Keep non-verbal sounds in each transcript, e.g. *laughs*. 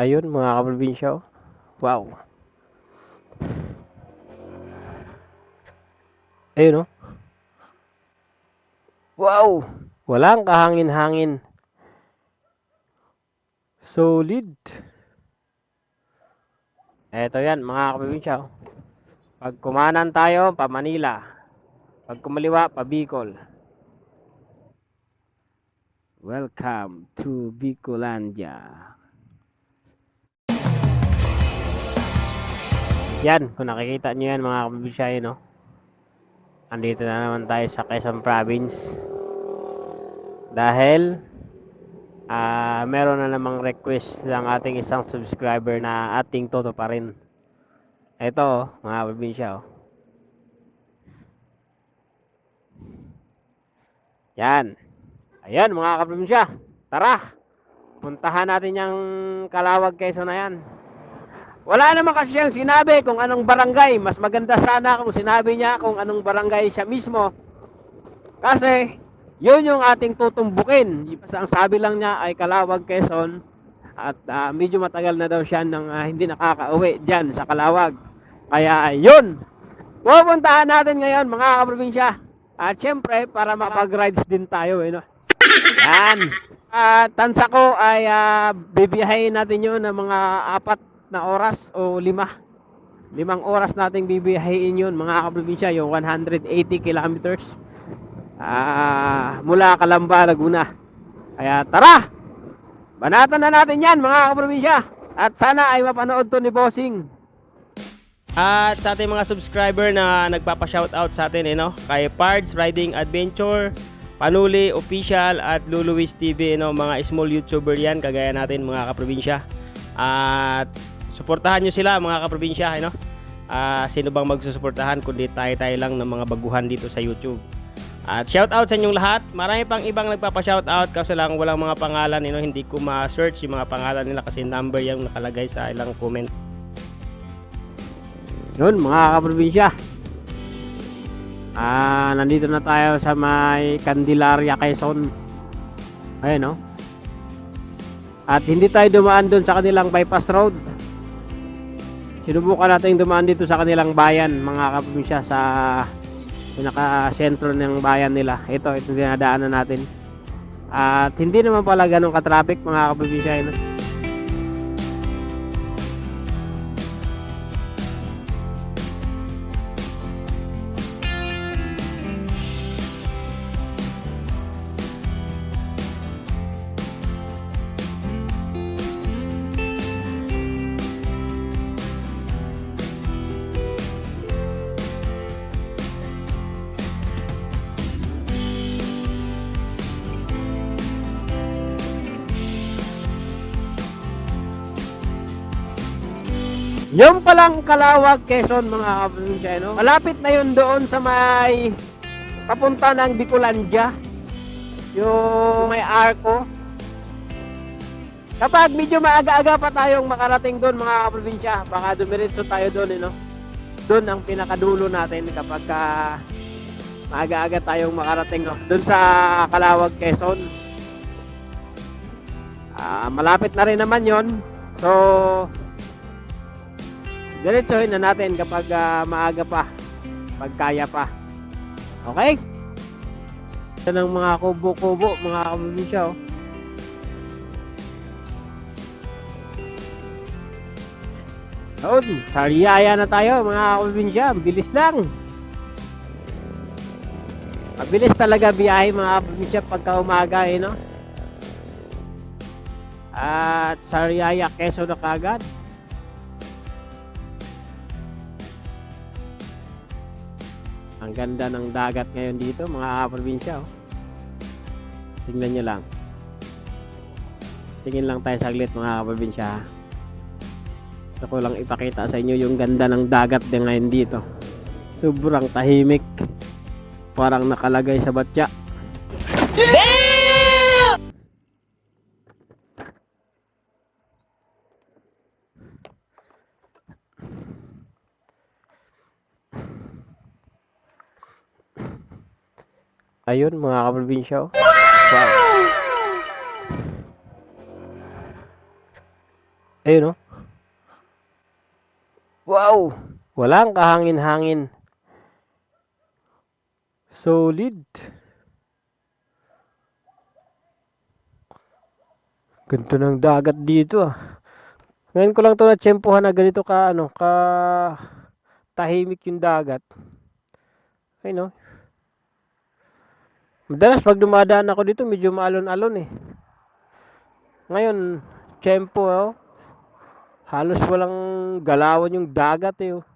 Ayun mga kaprobinsya. oh. Wow. Ayun oh. Wow! Walang kahangin-hangin. Solid. Eto yan mga kaprobinsya. oh. Pag kumanan tayo, pa Manila. Pag kumaliwa, pa Bicol. Welcome to Bicolandia. Yan, kung nakikita nyo yan mga kabibisyay, no? Andito na naman tayo sa Quezon Province. Dahil, ah meron na namang request ng ating isang subscriber na ating toto pa rin. Ito, mga kabibinsya, oh. Yan. Ayan, mga kabibinsya. Tara! Puntahan natin yung Kalawag Quezon na yan. Wala naman kasi siyang sinabi kung anong barangay. Mas maganda sana kung sinabi niya kung anong barangay siya mismo. Kasi, yun yung ating tutumbukin. Ang sabi lang niya ay Kalawag, Quezon. At ah, medyo matagal na daw siya nang ah, hindi nakakauwi dyan sa Kalawag. Kaya yun. Pupuntahan natin ngayon mga kaprobinsya. At syempre, para makapag-rides din tayo. Eh, no? Yan. At tansa ko ay ah, bibiyahin natin yun ng mga apat na oras o lima. Limang oras nating bibiyahin yun mga kaprobinsya, yung 180 kilometers. Ah, mula Calamba, Laguna. Kaya tara! Banatan na natin yan mga kaprobinsya. At sana ay mapanood to ni Bossing. At sa ating mga subscriber na nagpapa-shoutout sa atin, eh, no? kay Pards Riding Adventure, Panuli Official at Luluwis TV, eh, no? mga small YouTuber yan, kagaya natin mga kaprobinsya. At suportahan nyo sila mga kaprobinsya, eh, no? Ah, sino bang magsusuportahan kundi tayo-tayo lang ng mga baguhan dito sa YouTube. At shoutout sa inyong lahat. Marami pang ibang nagpapa-shoutout kasi lang walang mga pangalan, eh, no? hindi ko ma-search yung mga pangalan nila kasi number yung nakalagay sa ilang comment. Yun mga kaprobinsya. Ah, nandito na tayo sa may Candelaria, Quezon. Ayun no. At hindi tayo dumaan doon sa kanilang bypass road. Sinubukan natin dumaan dito sa kanilang bayan, mga kaprobinsya sa pinaka-sentro ng bayan nila. Ito, ito dinadaanan natin. At hindi naman pala ganun ka-traffic mga kaprobinsya. Yung palang Kalawag, Quezon mga kaprobinsya, no? Malapit na yun doon sa may papunta ng Bicolandia. Yung may arko. Kapag medyo maaga-aga pa tayong makarating doon mga kaprobinsya, baka dumiretso tayo doon, eh, no? Doon ang pinakadulo natin kapag ka maaga-aga tayong makarating no? doon sa Kalawag, Quezon. Ah, malapit na rin naman yon. So, diretsuhin na natin kapag ah, maaga pa pag kaya pa. Okay? Ito ng mga kubo-kubo mga kamunisya oh. Yun, sariyaya na tayo mga kamunisya bilis lang. Mabilis talaga biyahe mga kamunisya pagka umaga eh no? At sariyaya keso na kagad Ang ganda ng dagat ngayon dito, mga probinsya. Oh. Tingnan nyo lang. Tingin lang tayo saglit, mga probinsya. Gusto ko lang ipakita sa inyo yung ganda ng dagat din ngayon dito. Sobrang tahimik. Parang nakalagay sa batya. Ayun, mga kaprobinsya. oh. Wow. Ayun, oh. Wow! Walang kahangin-hangin. Solid. Ganito ng dagat dito ah. Ngayon ko lang to natsyempohan na ganito ka ano, ka tahimik yung dagat. Ay no. Madalas pag dumadaan ako dito medyo maalon-alon eh. Ngayon, tiyempo oh. Halos walang galawan yung dagat eh oh.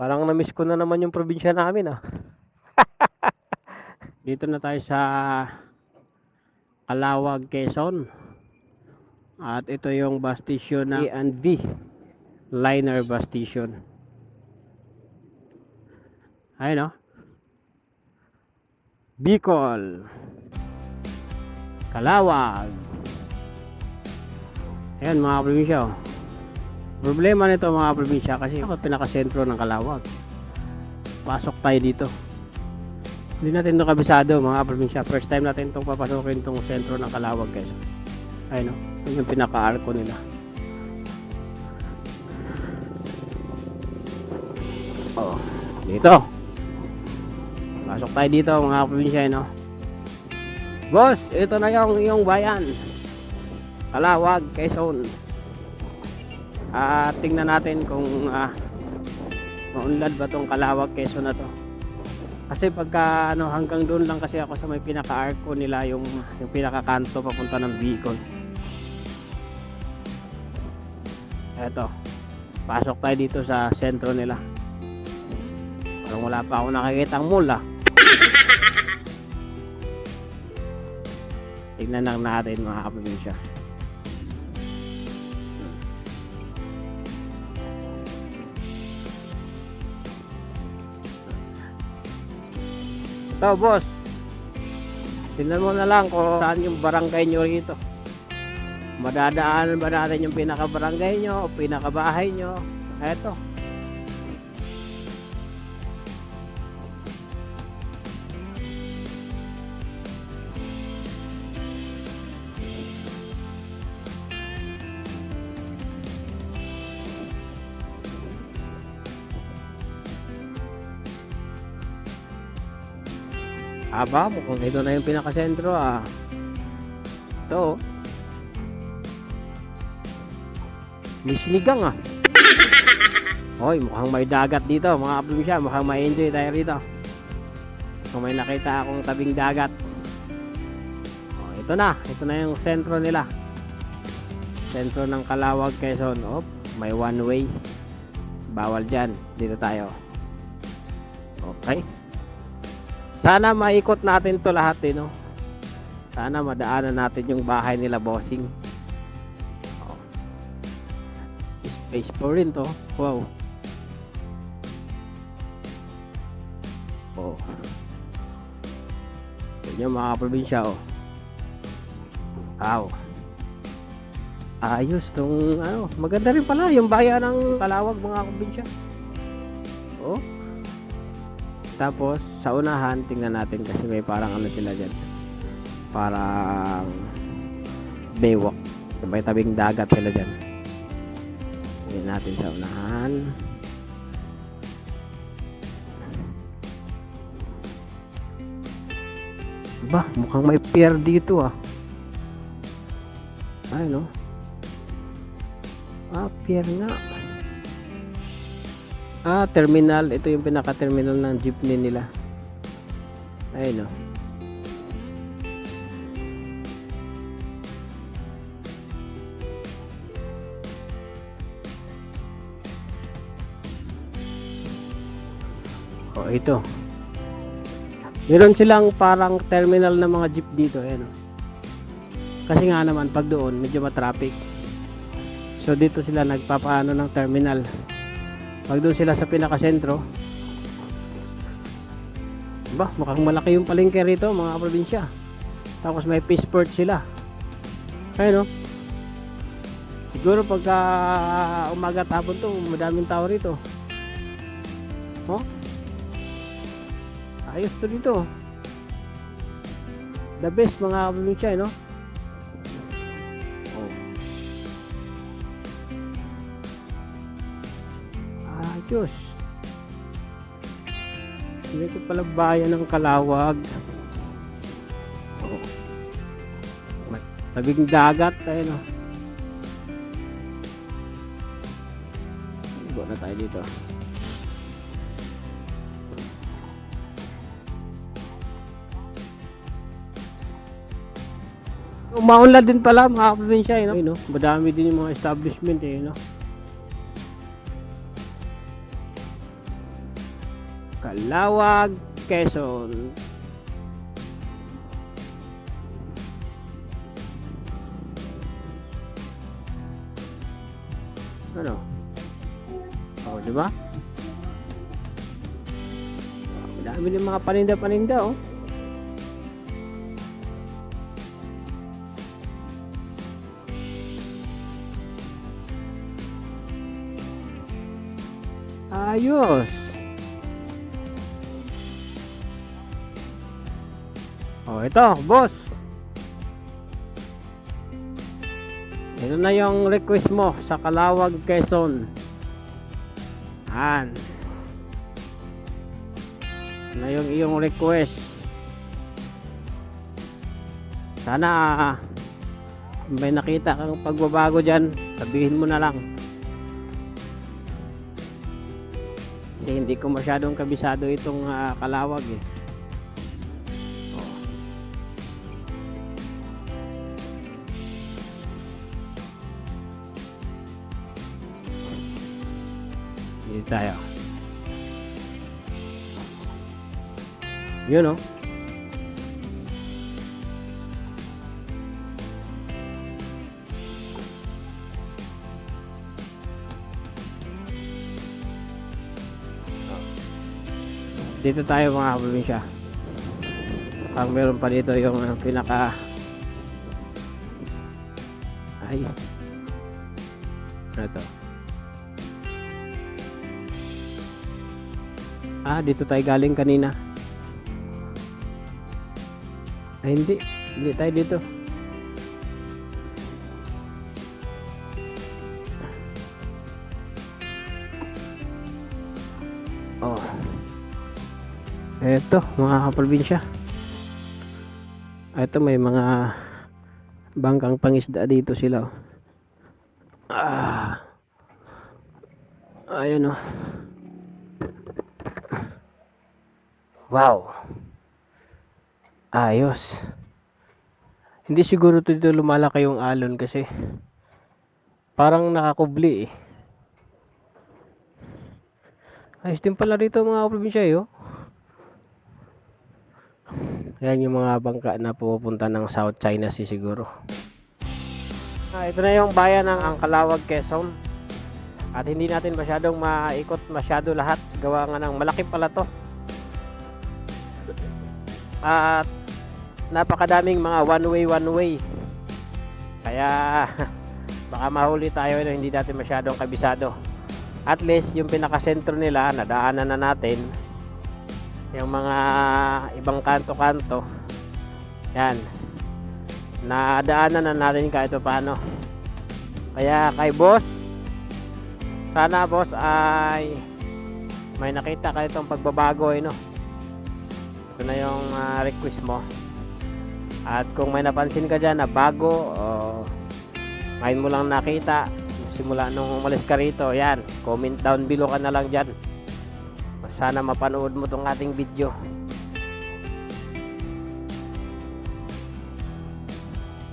Parang na-miss ko na naman yung probinsya namin ah. *laughs* Dito na tayo sa Calawag, Quezon. At ito yung bus station ng A&V Liner bus station. Ayun oh. Bicol. Calawag. Ayan mga probinsya oh. Problema nito mga probinsya kasi ako pinakasentro ng Calawag. Pasok tayo dito. Hindi natin ito kabisado mga probinsya. First time natin itong papasukin itong sentro ng Calawag guys. Ayun o. Yun yung pinaka-arko nila. Oh, dito. Pasok tayo dito mga probinsya no. Boss, ito na yung yung bayan. Calawag, Quezon. At tingnan natin kung ah, maunlad ba tong Calawag, Quezon na to. Kasi pagka ano hanggang doon lang kasi ako sa may pinaka-arco nila yung yung pinaka-kanto papunta ng Bicol. Eto. Pasok tayo dito sa sentro nila. Parang wala pa ako nakikita ang mall ah. Tignan lang natin mga kaprobinsya. Ito, boss. Tingnan mo na lang kung saan yung barangay nyo rito. Madadaanan ba natin yung pinaka-barangay nyo o pinaka-bahay nyo? Eto. Aba, mukhang ito na yung pinakasentro ah. Ito. oh. May sinigang ah. *laughs* Hoy, mukhang may dagat dito mga kaprobinsya. Mukhang may enjoy tayo rito. Kung may nakita akong tabing dagat. Oh, ito na. Ito na yung sentro nila. Sentro ng Calawag, Quezon. Oh, may one way. Bawal dyan. Dito tayo. Okay. Sana maikot natin to lahat eh, no? Sana madaanan natin yung bahay nila bossing. Oh. Space po rin to. Wow. Oh. Yan yung mga probinsya, oh. Wow. Ayos tong ano, maganda rin pala yung bayan ng Kalawag mga probinsya. Oh. Tapos sa unahan tingnan natin kasi may parang ano sila diyan. Parang baywalk. May tabing dagat sila diyan. Tingnan natin sa unahan. Ba, mukhang may pier dito ah. Ay no. Ah, pier nga. Ah, terminal. Ito yung pinaka-terminal ng jeepney nila. Ayun oh. Oh, ito. Meron silang parang terminal ng mga jeep dito, ayan oh. Kasi nga naman pag doon medyo matraffic. So dito sila nagpapaano ng terminal. Pag doon sila sa pinakasentro, ba, mukhang malaki yung palengke rito, mga probinsya. Tapos may passport sila. Ayun, no? Siguro pagka umaga tapon to, madaming tao rito. Oh? Ayos to dito. The best mga probinsya, no? Diyos. Dito pala bayan ng Kalawag. Oh. Tabing dagat tayo no. Ibo na tayo dito. Umaunlad din pala mga probinsya, eh, no? Ayun, no? Madami din yung mga establishment, eh, no? Kalawag, Quezon. Ano? Oh, di ba? Madami din mga paninda-paninda, oh. Ayos. Oh, ito, boss. Ito na yung request mo sa Kalawag, Quezon. Ito na yung iyong request. Sana ah, may nakita kang pagbabago dyan, sabihin mo na lang. Kasi hindi ko masyadong kabisado itong ah, kalawag eh. Dito tayo. Yun oh. dito tayo mga probinsya ang meron pa dito yung pinaka ay ano ah dito tayo galing kanina ay hindi hindi tayo dito oh Eto, mga kaprobinsya. Eto, may mga bangkang pangisda dito sila. oh. Ah. Ayun oh. Wow. Ayos. Hindi siguro dito lumalaki yung alon kasi parang nakakubli eh. Ayos din pala dito mga kaprobinsya eh, oh. Yan yung mga bangka na pumupunta ng South China Sea siguro. Ah, ito na yung bayan ng Angkalawag, Quezon. At hindi natin masyadong maikot masyado lahat. Gawa nga ng malaki pala to. At napakadaming mga one way one way. Kaya *laughs* baka mahuli tayo no, hindi natin masyadong kabisado. At least yung pinakasentro nila nadaanan na natin yung mga ibang kanto-kanto yan nadaanan na natin kahit pa paano kaya kay boss sana boss ay may nakita ka itong pagbabago eh, no? Ito na yung ah, request mo at kung may napansin ka dyan na bago o ngayon mo lang nakita simula nung umalis ka rito yan comment down below ka na lang dyan sana mapanood mo tong ating video.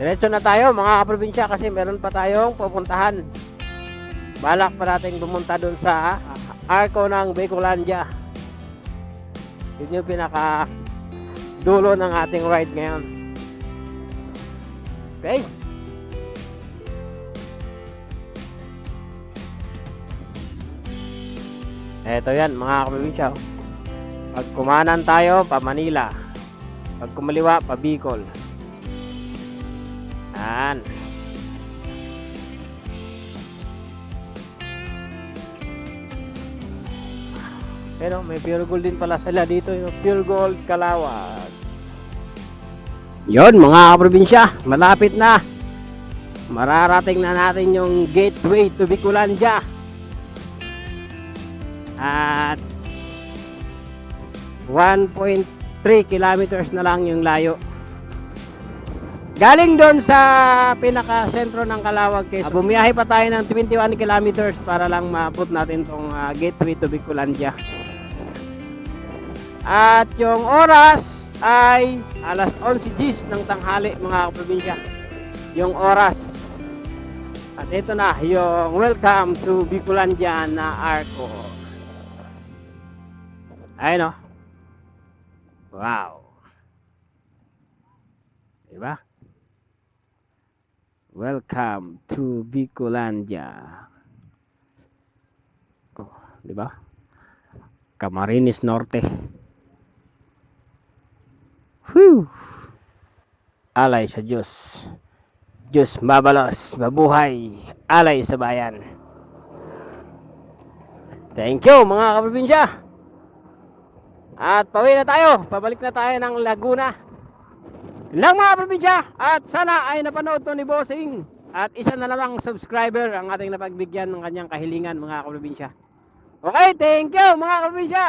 Diretso na tayo mga kaprobinsya kasi meron pa tayong pupuntahan. Balak pa nating bumunta doon sa arko ng Bicolandia. Yun yung pinaka dulo ng ating ride ngayon. Okay? Eto yan mga kaprobinsya. Pag kumanan tayo, pa Manila. Pag kumaliwa, pa Bicol. Yan. Pero may pure gold din pala sila dito. Yung pure gold kalawag. Yon mga kaprobinsya, malapit na. Mararating na natin yung gateway to Bicolandia. At 1.3 kilometers na lang yung layo. Galing doon sa pinaka-sentro ng Calawag, Quezon. bumiyahe pa tayo ng 21 kilometers para lang maabot natin tong ah, gateway to Bicolandia. At yung oras ay alas 11 gis ng tanghali mga kaprobinsya. Yung oras. At ito na yung welcome to Bicolandia na Arco. Ayun o. Wow. Diba? Welcome to Bicolandia. Oh, di ba? Camarines Norte. Alay sa Diyos. Diyos mabalos, mabuhay, alay sa bayan. Thank you mga kaprobinsya. At pauwi na tayo. Pabalik na tayo ng Laguna. Lang mga probinsya at sana ay napanood to ni Bossing at isa na namang subscriber ang ating napagbigyan ng kanyang kahilingan mga kaprobinsya. Okay, thank you mga kaprobinsya.